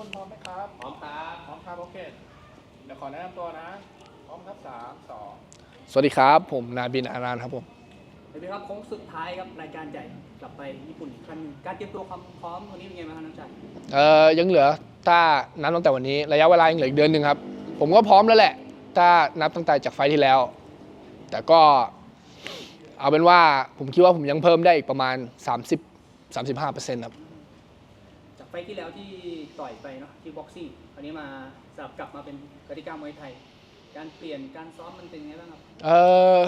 คุณพร้อมไหมครับ พร้อมครับพร้อมครับโอเคเดี๋ยวขอแนะนำตัวนะ พร้อมครับสามสองสวัสดีครับ ผมนาบินอารานครับผมเดี๋ยวครับโค้งสุดท้ายครับรายการใหญ่กลับไปญี่ปุ่นอีกครั้งหนึ่งการเตรียมตัวความพร้อมวันนี้เป็นไงบ้างครับน้องชายเอ่อยังเหลือถ้านับตั้งแต่วันนี้ระยะเวลายังเหลืออีกเดือนหนึ่งครับ ผมก็พร้อมแล้วแหละ ถ้านับตั้งแต่จากไฟล์ที่แล้ว แต่ก็เอาเป็นว่าผมคิดว่าผมยังเพิ่มได้อีกประมาณ 30 35เปอร์เซ็นต์ครับจาก ไฟที่แล้วที่ต่อยไปเนาะที่บ็อกซิ่งคราวนี้มาสลับกลับมาเป็นกติกามวยไทย การเปลี่ยนการซ้อมมันเป็นไงบ้างครับเออ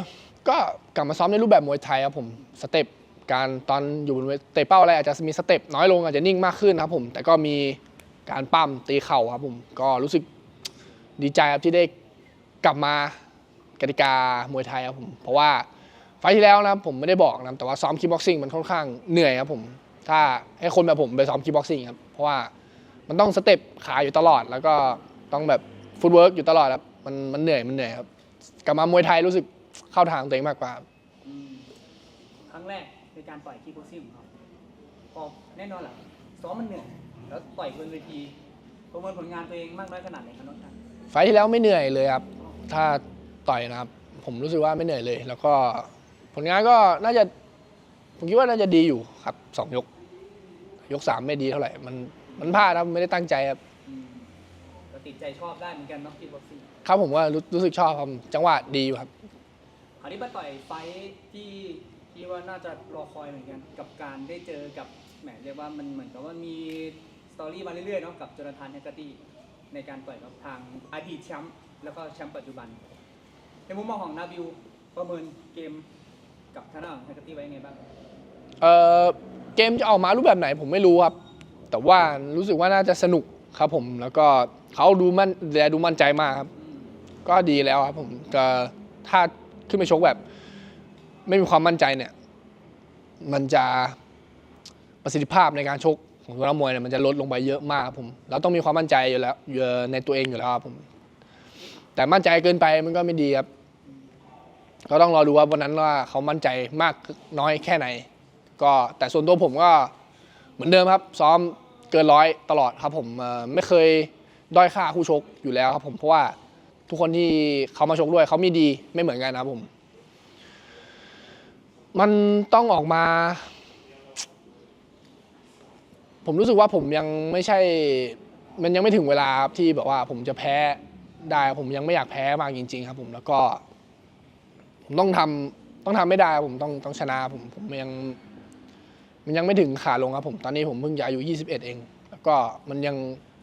ก็กลับมาซ้อมในรูปแบบมวยไทยครับผมสเต็ปการตอนอยู่บนเวทีเตะเป้าอะไรอาจจะมีสเต็ปน้อยลงอาจจะนิ่งมากขึ้นครับผมแต่ก็มีการปั้มตีเข่าครับผมก็รู้สึกดีใจครับที่ได้กลับมากติกามวยไทยครับผมเพราะว่าไฟล์ที่แล้วนะผมไม่ได้บอกนะแต่ว่าซ้อมคีบ็อกซิ่งมันค่อนข้างเหนื่อยครับผม ถ้าให้คนแบบผมไปซ้อมคีบ็อกซิ่งครับ เพราะว่ามันต้องสเต็ปขาอยู่ตลอด แล้วก็ต้องแบบฟุตเวิร์กอยู่ตลอดครับ มันมันเหนื่อยมันเหนื่อยครับ กลับมามวยไทยรู้สึกเข้าทางตัวเองมากกว่าครับอืมครั้งแรกในการต่อยคีบ็อกซิ่งของเราพอแน่นอนแหละซ้อมมันเหนื่อยแล้วต่อยบนเวทีประเมินผลงานตัวเองมากน้อยขนาดไหนครับน้องชายไฟล์ที่แล้วไม่เหนื่อยเลยครับ ถ้าต่อยนะครับ ผมรู้สึกว่าไม่เหนื่อยเลย แล้วก็ผลงานก็น่าจะ ผมคิดว่าน่าจะดีอยู่ครับสองยก ยกสามไม่ดีเท่าไหร่ มันมันพลาดครับไม่ได้ตั้งใจครับอืมก็ติดใจชอบได้เหมือนกันเนาะคีบ็อกซิ่งครับผมว่ารู้รู้สึกชอบครับจังหวะดีอยู่ครับคราวนี้มาต่อยไฟท์ที่ที่ว่าน่าจะรอคอยเหมือนกัน กับการได้เจอกับแหมเรียกว่ามันเหมือนกับว่ามีสตอรี่มาเรื่อยๆเนาะกับโจนาธานแฮกเกอร์ตี้ในการต่อยกับทางอดีตแชมป์แล้วก็แชมป์ปัจจุบันในมุมมองของนาบิวประเมินเกมกับทางด้านของแฮกเกอร์ตี้ไว้ยังไงบ้าง เอ่อเกมจะออกมารูปแบบไหนผมไม่รู้ครับ แต่ว่ารู้สึกว่าน่าจะสนุกครับผม แล้วก็เขาดูมั่นแลดูมั่นใจมากครับ ก็ดีแล้วครับผมก็ถ้าขึ้นไปชกแบบ ไม่มีความมั่นใจเนี่ย มันจะประสิทธิภาพในการชกของนักมวยเนี่ยมันจะลดลงไปเยอะมากครับผม เราต้องมีความมั่นใจอยู่แล้วอยู่ในตัวเองอยู่แล้วครับผม แต่มั่นใจเกินไปมันก็ไม่ดีครับ ก็ต้องรอดูว่าวันนั้นว่าเขามั่นใจมากน้อยแค่ไหน ก็แต่ส่วนตัวผมก็เหมือนเดิมครับ ซ้อมเกินร้อยตลอดครับ ผมไม่เคยด้อยค่าคู่ชกอยู่แล้วครับผมเพราะว่าทุกคนที่เขามาชกด้วยเขามีดีไม่เหมือนกันนะครับผม มันต้องออกมา ผมรู้สึกว่าผมยังไม่ใช่ มันยังไม่ถึงเวลาที่แบบว่า ผมจะแพ้ได้ ผมยังไม่อยากแพ้มากจริง ๆ ครับ ผมแล้วก็ ผมต้องทำต้องทำไม่ได้ผมต้องต้องชนะ ผมผมยัง มันยังไม่ถึงขาลงครับผมตอนนี้ผมเพิ่งจะอายุ 21 เอง แล้วก็มันยัง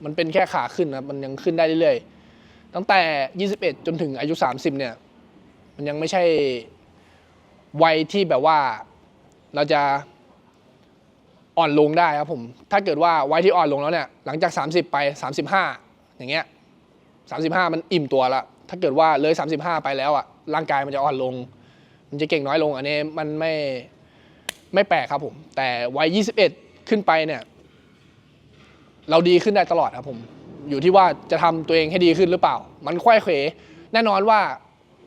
มันเป็นแค่ขาขึ้นนะมันยังขึ้นได้เรื่อยๆตั้งแต่ 21 จนถึงอายุ 30 เนี่ย มันยังไม่ใช่วัยที่แบบว่าเราจะอ่อนลงได้ครับผม ถ้าเกิดว่าวัยที่อ่อนลงแล้วเนี่ย หลังจาก 30 ไป 35 อย่างเงี้ย 35 มันอิ่มตัวละถ้าเกิดว่าเลย 35 ไปแล้วอะร่างกายมันจะอ่อนลง มันจะเก่งน้อยลง อันนี้มันไม่ ไม่แปลกครับผม แต่วัย 21 ขึ้นไปเนี่ย เราดีขึ้นได้ตลอดครับผม อยู่ที่ว่าจะทำตัวเองให้ดีขึ้นหรือเปล่า มันค่อยเขวแน่นอนว่า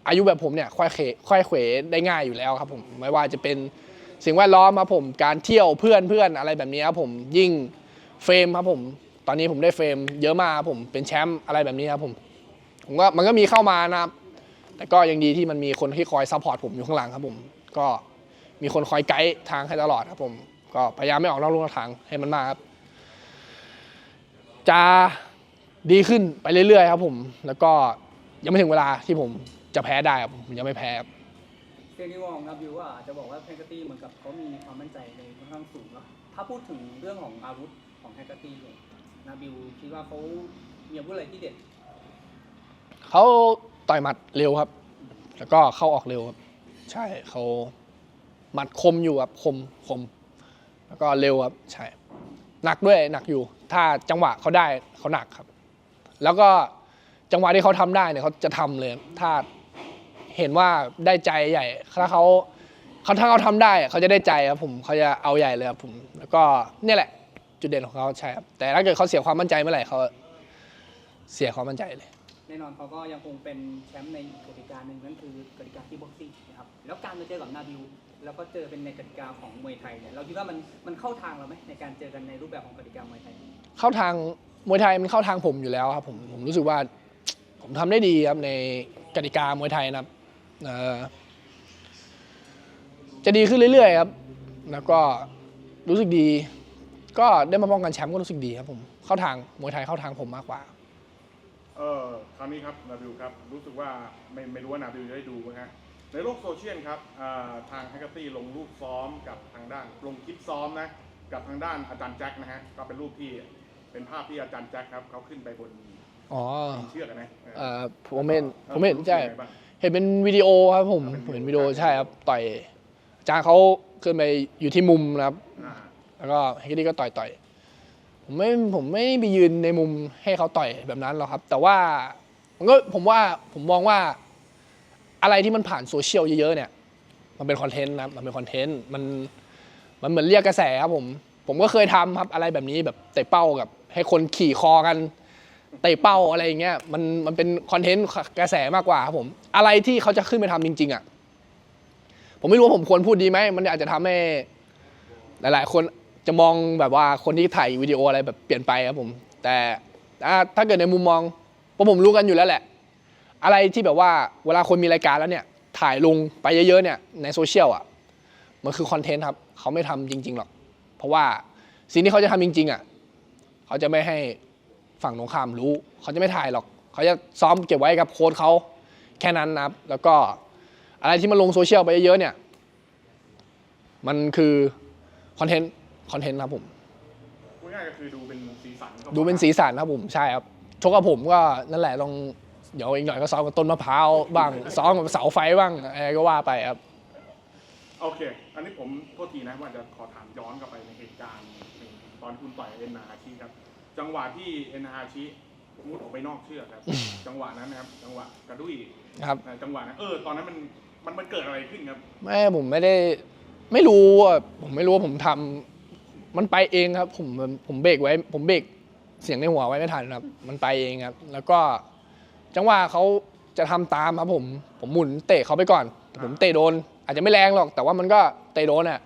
อายุแบบผมเนี่ยค่อยเขวค่อยเขวได้ง่ายอยู่แล้วครับผม ไม่ว่าจะเป็นสิ่งแวดล้อมครับผม การเที่ยวเพื่อนเพื่อนอะไรแบบนี้ครับผม ยิ่งเฟรมครับผม ตอนนี้ผมได้เฟรมเยอะมากครับผม เป็นแชมป์อะไรแบบนี้ครับผม ผมก็มันก็มีเข้ามานะครับ แต่ก็ยังดีที่มันมีคนที่คอยซัพพอร์ตผมอยู่ข้างหลังครับผม ก็ มีคนคอยไกด์ทางให้ตลอดครับผมก็พยายามไม่ออกนอกลู่นอกทางให้มันมากครับ จะดีขึ้นไปเรื่อยๆครับผม แล้วก็ยังไม่ถึงเวลาที่ผมจะแพ้ได้ครับผมยังไม่แพ้ครับเรื่องนี้มองนาบิวว่าอาจจะบอกว่าแฮกเกอร์ตี้เหมือนกับเขามีความมั่นใจในค่อนข้างสูงเนาะถ้าพูดถึงเรื่องของอาวุธของแฮกเกอร์ตี้เนี่ยนาบิวคิดว่าเขามีอาวุธอะไรที่เด็ดเขาต่อยหมัดเร็วครับ แล้วก็เข้าออกเร็วครับ ใช่เขา หมัดคมอยู่ครับคมคม แล้วก็เร็วครับใช่หนักด้วยหนักอยู่ ถ้าจังหวะเขาได้เขาหนักครับ แล้วก็จังหวะที่เขาทำได้เนี่ยเขาจะทำเลย ถ้าเห็นว่าได้ใจใหญ่ถ้าเขาเขาถ้าเขาทำได้เขาจะได้ใจครับผมเขาจะเอาใหญ่เลยครับผม แล้วก็เนี่ยแหละ จุดเด่นของเขาใช่ครับแต่ถ้าเกิดเขาเสียความมั่นใจเมื่อไหร่เขาเสียความมั่นใจเลยแน่นอนเขาก็ยังคงเป็นแชมป์ในกกติกาหนึ่งนั่นคือกติกาที่บ็อกซิ่งนะครับแล้วการมาเจอกับนาบิว แล้วก็เจอเป็นในกติกาของมวยไทยเนี่ยเราคิดว่ามันมันเข้าทางเราไหมในการเจอกันในรูปแบบของกติกามวยไทย เข้าทางมวยไทยมันเข้าทางผมอยู่แล้วครับผมผมรู้สึกว่าผมทำได้ดีครับในกติกามวยไทยนะครับเอ่อจะดีขึ้นเรื่อยๆครับ แล้วก็รู้สึกดี ก็ได้มาป้องกันแชมป์ก็รู้สึกดีครับผมเข้าทางมวยไทยเข้าทางผมมากกว่าเออคราวนี้ครับนาบิวครับ รู้สึกว่าไม่ไม่รู้ว่านาบิวจะได้ดูไหมฮะ ในโลกโซเชียลครับอ่าทางแฮกเกอร์ตี้ลงรูปซ้อมกับทางด้าน ลงคลิปซ้อมนะกับทางด้านอาจารย์แจ็คนะฮะก็เป็นรูปที่เป็นภาพที่อาจารย์แจ็คครับเขาขึ้นไปบนอ๋อเชือกอะนะเออเอ่อผมเห็นผมเห็นรู้สึกใช่ยังไงบ้างเห็นเป็นวิดีโอครับผมเป็นวิดีโอเห็นวิดีโอใช่ครับต่อยอาจารย์เขาขึ้นไปอยู่ที่มุมนะครับอ่าแล้วก็เฮกดี้ก็ต่อยต่อยผมไม่ผมไม่ไปยืนในมุมให้เขาต่อยแบบนั้นหรอกครับ แต่ว่าผมก็ผมว่าผมมองว่า อะไรที่มันผ่านโซเชียลเยอะๆเนี่ย มันเป็นคอนเทนต์นะมันเป็นคอนเทนต์มันมันเหมือนเรียกกระแสครับผม ผมก็เคยทำครับอะไรแบบนี้แบบเตะเป้ากับ ให้คนขี่คอกันเตะเป้าอะไรอย่างเงี้ยมันมันเป็นคอนเทนต์กระแสมากกว่าครับผม อะไรที่เขาจะขึ้นไปทำจริง ๆอะผมไม่รู้ว่าผมควรพูดดีไหมมันอาจจะทำให้หลาย ๆ คนจะมองแบบว่าคนที่ถ่ายวิดีโออะไรแบบเปลี่ยนไปครับผม แต่ถ้าเกิดในมุมมองเพราะผมรู้กันอยู่แล้วแหละ อะไรที่แบบว่าเวลาคนมีรายการแล้วเนี่ย ถ่ายลงไปเยอะๆเนี่ยในโซเชียลอะมันคือคอนเทนต์ครับ เขาไม่ทำจริง ๆ หรอก เพราะว่าสิ่งที่เขาจะทำจริง ๆ อะ เขาจะไม่ให้ฝั่งตรงข้ามรู้ เขาจะไม่ถ่ายหรอก เขาจะซ้อมเก็บไว้กับโค้ชเขาแค่นั้นนะครับ แล้วก็อะไรที่มันลงโซเชียลไปเยอะๆเนี่ย มันคือคอนเทนต์คอนเทนต์ครับผมพูดง่ายๆก็คือดูเป็นสีสันก็พอดูเป็นสีสันครับผมใช่ครับชกกับผมก็นั่นแหละลอง เดี๋ยวอีกหน่อยก็ซ้อมกับต้นมะพร้าวบ้าง ซ้อมกับเสาไฟบ้างอะไรก็ว่าไปครับ โอเค อันนี้ผมโทษทีนะว่าจะขอถามย้อนกลับไปในเหตุการณ์หนึ่งตอนคุณต่อยเอ็นนาฮาชิครับ จังหวะที่เอ็นนาฮาชิมุดออกไปนอกเชือกครับ จังหวะนั้นนะครับ จังหวะกระดุยครับอ่าจังหวะนั้นเออตอนนั้นมันมันมันเกิดอะไรขึ้นครับ ไม่ผมไม่ได้ไม่รู้อะผมไม่รู้ว่าผมทำมันไปเองครับ ผมผมเบรกไว้ ผมเบรกเสียงในหัวไว้ไม่ทันครับ มันไปเองครับ แล้วก็ จังหวะเขาจะทำตามครับผม ผมหมุนเตะเขาไปก่อนแต่ผมเตะโดน อาจจะไม่แรงหรอก แต่ว่ามันก็เตะโดนอะ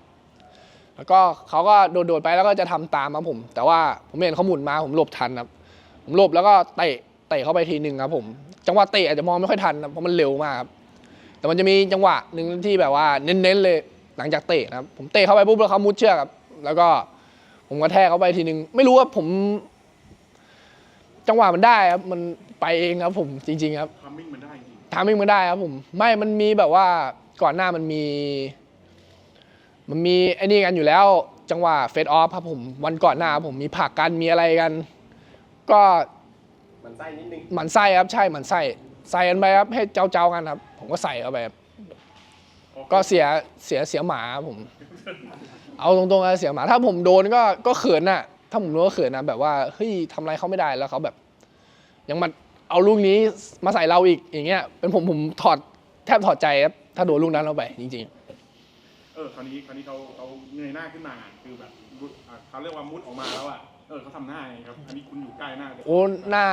แล้วก็เขาก็โดดๆไปแล้วก็จะทำตามครับผม แต่ว่าผมเห็นเขาหมุนมาผมหลบทันครับ ผมหลบแล้วก็เตะเตะเข้าไปทีหนึ่งครับผม จังหวะเตะอาจจะมองไม่ค่อยทันนะเพราะมันเร็วมากครับแต่มันจะมีจังหวะหนึ่งที่แบบว่าเน้นๆเลยหลังจากเตะนะครับผมเตะเข้าไปปุ๊บแล้วเขามุดเชือกครับแล้วก็ผมกระแทกเข้าไปทีนึง ไม่รู้ว่าผม จังหวะมันได้ครับมันไปเองครับผมจริง ๆ ครับทัมมิ่งมันได้จริงทำเองมันได้ครับผม ไม่มันมีแบบว่าก่อนหน้ามันมี มันมีไอ้นี่กันอยู่แล้ว จังหวะเฟดออฟครับผม วันก่อนหน้าครับผมมีผลักกันมีอะไรกัน ก็มันไส้นิดนึงหมันไส้ครับใช่หมันไส้ใส่กันไปครับให้เจ้าเจ้าๆกันครับ ผมก็ใส่เข้าไปครับโอเคก็เสียเสียเสียหมาครับผม เอาตรงๆนะเสียหมาถ้าผมโดนก็ก็เขินน่ะ ถ้าผมรู้ว่าเขินนะแบบว่าเฮ้ยทำอะไรเขาไม่ได้แล้วเขาแบบ ยังมาเอาลูกนี้มาใส่เราอีกอย่างเงี้ย เป็นผมผมถอดแทบถอดใจครับถ้าโดนลูกนั้นเราไปจริงเออคราวนี้คราวนี้เขาเขาเงยหน้าขึ้นมาคือแบบมุดอะเขาเรียกว่ามุดออกมาแล้วอะเออเขาทำหน้าไงครับอันนี้คุณอยู่ใกล้หน้าเลยๆโอ้หน้า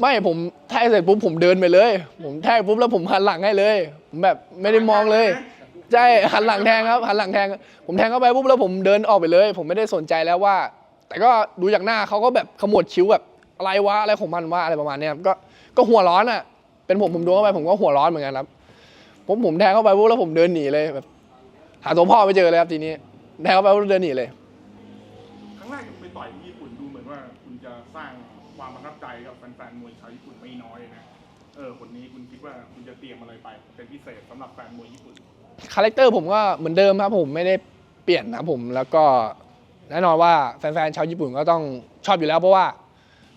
ไม่ผมแทกเสร็จปุ๊บผมเดินไปเลย ผมแทกปุ๊บแล้วผมหันหลังให้เลย ผมแบบไม่ได้มองเลยใช่หันหลังแทงครับหันหลังแทง ผมแทงเข้าไปปุ๊บแล้วผมเดินออกไปเลย ผมไม่ได้สนใจแล้วว่า แต่ก็ดูจากหน้าเขาก็แบบขมวดคิ้วแบบอะไรวะอะไรของมันวะอะไรประมาณเนี้ยครับก็ก็หัวร้อนอะ เป็นผมผมโดนเข้าไปผมก็หัวร้อนเหมือนกันครับผมผมแทงเข้าไปปุ๊บแล้วผมเดินหนีเลยแบบหาตัวพ่อไม่เจอเลยครับทีนี้แทงเข้าไปปุ๊บเดินหนีเลย ครั้งแรกคุณไปต่อยที่ญี่ปุ่นดูเหมือนว่า คุณจะสร้างความประทับใจกับแฟนๆมวยชาวญี่ปุ่นไม่น้อยนะเออคนนี้คุณคิดว่าคุณจะเตรียมอะไรไป เป็นพิเศษสำหรับแฟนมวยญี่ปุ่น คาแรคเตอร์ผมก็เหมือนเดิมครับผมไม่ได้เปลี่ยนนะครับผมแล้วก็ แน่นอนว่าแฟนๆชาวญี่ปุ่นก็ต้องชอบอยู่แล้ว เพราะว่า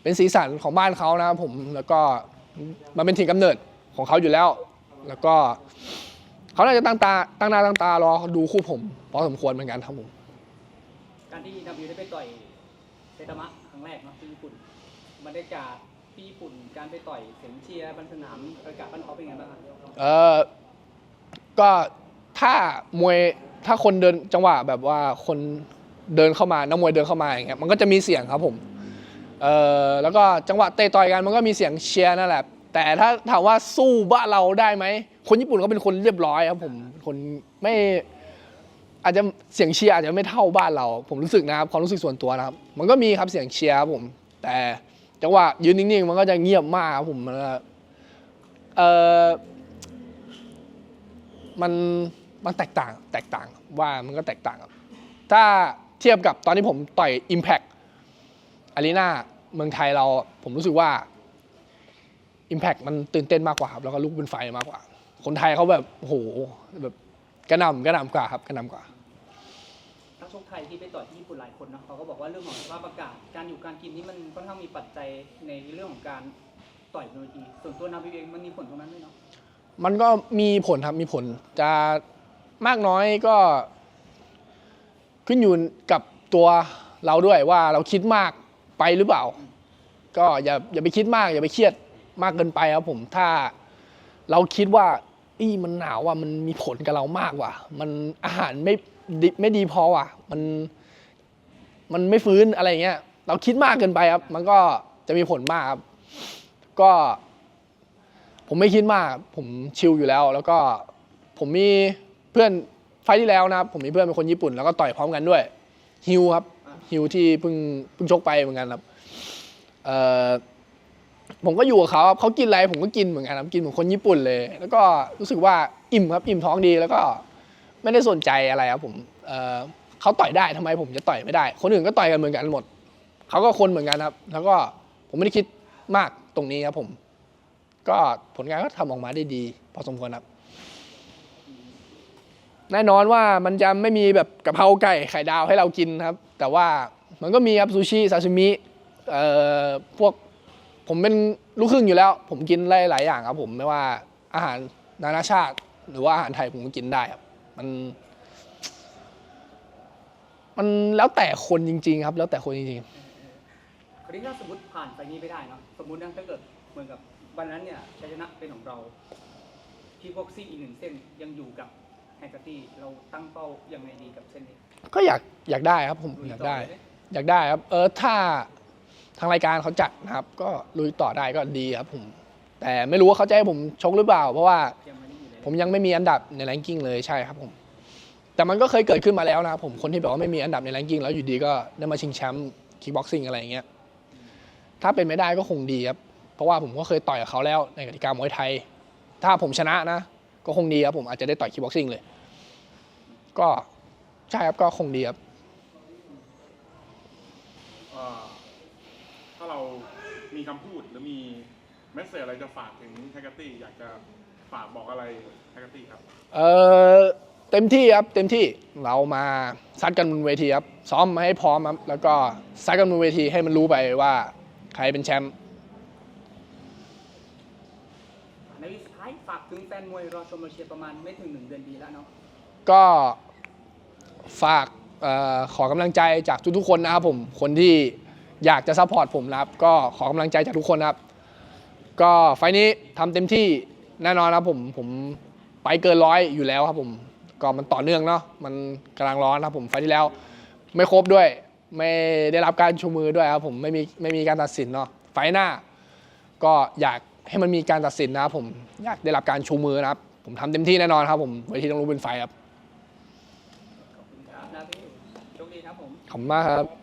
เป็นสีสันของบ้านเขานะครับผมแล้วก็มันเป็นถิ่นกำเนิดของเขาอยู่แล้ว แล้วก็เขาน่าจะตั้งตาตั้งหน้าตั้งตารอดูคู่ผมพอสมควรเหมือนกันครับผมการที่นาบิวได้ไปต่อยเซตามะครั้งแรกเนาะที่ญี่ปุ่นบรรยากาศที่ญี่ปุ่นการไปต่อยเสียงเชียร์บนสนามบรรยากาศบ้านเขาเป็นไงบ้างครับเออก็ถ้ามวยถ้าคนเดินจังหวะแบบว่าคน เดินเข้ามานักมวยเดินเข้ามาอย่างเงี้ยมันก็จะมีเสียงครับผมเออแล้วก็จังหวะเตะต่อยกันมันก็มีเสียงเชียร์นั่นแหละ แต่ถ้าถามว่าสู้บ้านเราได้ไหมคนญี่ปุ่นเขาเป็นคนเรียบร้อยครับผมคนไม่อาจจะเสียงเชียร์อาจจะไม่เท่าบ้านเรา ผมรู้สึกนะครับความรู้สึกส่วนตัวนะครับ มันก็มีครับเสียงเชียร์ครับผม แต่จังหวะยืนนิ่งๆมันก็จะเงียบมากครับผมมันเออมันมันแตกต่างแตกต่างว่ามันก็แตกต่างครับถ้า เทียบกับตอนที่ผมต่อย Impact Arena เมืองไทยเราผมรู้สึกว่า Impact มันตื่นเต้นมากกว่าครับแล้วก็ลุกเป็นไฟมากกว่า คนไทยเขาแบบโอ้โหแบบกระหน่ำกระหน่ำกว่าครับกระหน่ำกว่านักชกไทยที่ไปต่อยที่ญี่ปุ่นหลายคนเนาะเขาก็บอกว่าเรื่องของสภาพอากาศการอยู่การกินนี่มันค่อนข้างมีปัจจัยในเรื่องของการต่อยบนเวทีส่วนตัวนาบิวเองมันมีผลตรงนั้นด้วยเนาะมันก็มีผลครับมีผลจะมากน้อยก็ ขึ้นอยู่กับตัวเราด้วยว่าเราคิดมากไปหรือเปล่า ก็อย่าอย่าไปคิดมาก อย่าไปเครียดมากเกินไปครับผมถ้าเราคิดว่าอีมันหนาวว่ะมันมีผลกับเรามากว่ะ มันอาหารไม่ดีไม่ดีพอว่ะ มันมันไม่ฟื้นอะไรเงี้ย เราคิดมากเกินไปครับ มันก็จะมีผลมากครับ ก็ ผมไม่คิดมาก ผมชิลอยู่แล้ว แล้วก็ผมมีเพื่อน ไฟที่แล้วนะครับผมมีเพื่อนเป็นคนญี่ปุ่นแล้วก็ต่อยพร้อมกันด้วยฮิวครับฮิวที่เพิ่งเพิ่งชกไปเหมือนกันครับเอ่อผมก็อยู่กับเขาครับเขากินอะไรผมก็กินเหมือนกันครับกินเหมือนคนญี่ปุ่นเลย แล้วก็รู้สึกว่าอิ่มครับอิ่มท้องดีแล้วก็ไม่ได้สนใจอะไรครับผมเอ่อเขาต่อยได้ทำไมผมจะต่อยไม่ได้ คนอื่นก็ต่อยกันเหมือนกันหมดเขาก็คนเหมือนกันครับ แล้วก็ผมไม่ได้คิดมากตรงนี้ครับผม ก็ผลงานก็ทำออกมาได้ดี พอสมควรครับ แน่นอนว่ามันจะไม่มีแบบกะเพราไก่ไข่ดาวให้เรากินครับ แต่ว่ามันก็มีครับซูชิซาชิมิเอ่อพวกผมเป็นลูกครึ่งอยู่แล้ว ผมกินหลายหลายอย่างครับผมไม่ว่าอาหารนานาชาติหรือว่าอาหารไทยผมก็กินได้ครับ มัน มันแล้วแต่คนจริง ๆ ครับ แล้วแต่คนจริงคราวนี้ถ้าสมมติผ่านไปนี้ไม่ได้เนาะสมมตินะถ้าเกิดเหมือนกับวันนั้นเนี่ยชัยชนะเป็นของเรา ที่บ็อกซี่อีกหนึ่งเส้นยังอยู่กับ แฮกเกอร์ตี้เราตั้งเป้ายังไงดีกับเส้นนี้ๆก็อยากอยากได้ครับผมลุอยากต่ได้เลยหมอยากได้ครับ เออถ้าทางรายการเขาจัดนะครับ ก็ลุยต่อได้ก็ดีครับผม แต่ไม่รู้ว่าเขาจะให้ผมชกหรือเปล่า เพราะว่ายังไม่ได้อยู่ในผมยังไม่มีอันดับในแรงกิ้งเลยใช่ครับผม แต่มันก็เคยเกิดขึ้นมาแล้วนะครับผมคนที่แบบว่าไม่มีอันดับในแรงกิ้งแล้วอยู่ดีก็ได้มาชิงแชมป์คิกบ็อกซิ่งอะไรอย่างเงี้ยถ้าเป็นไม่ได้ก็คงดีครับ เพราะว่าผมก็เคยต่อยกับเขาแล้วในกติกามวยไทย ถ้าผมชนะนะ ก็คงดีครับผมอาจจะได้ต่อยคิกบ็อกซิ่งเลย ก็ใช่ครับก็คงดีครับเอ่อถ้าเรามีคำพูดหรือมีเมสเซจอะไรจะฝากถึงแฮกเกอร์ตี้อยากจะฝากบอกอะไรแฮกเกอร์ตี้ครับ เออเต็มที่ครับเต็มที่เรามาซัดกันบนเวทีครับซ้อมมาให้พร้อมครับแล้วก็ซัดกันบนเวทีให้มันรู้ไปว่า ใครเป็นแชมป์ ในสุด ท้ายฝากถึงแฟนมวยรอชมรอเชียร์ประมาณไม่ถึงหนึ่งเดือนดีแล้วเนาะก็ฝากออขอกำลังใจจากทุกๆคนนะครับผมคนที่อยากจะซัพพอร์ตผมนะครับ ก็ขอกำลังใจจากทุกคนนะครับ ก็ไฟนี้ทำเต็มที่แน่นอนครับผมผมไปเกินร้อยอยู่แล้วครับผมก็มันต่อเนื่องเนาะมันกำลังร้อนนะครับผมไฟที่แล้ว ไม่ครบด้วย ไม่ได้รับการชูมือด้วยครับผมไม่มีไม่มีการตัดสินเนาะไฟหน้า ก็อยาก ให้มันมีการตัดสินนะครับผมอยากได้รับการชูมือนะครับ ผมทำเต็มที่แน่นอนครับ ผมเวทีต้องรู้เป็นไฟครับขอบคุณครับนะพี่โชคดีครับผมขอบคุณมากครับค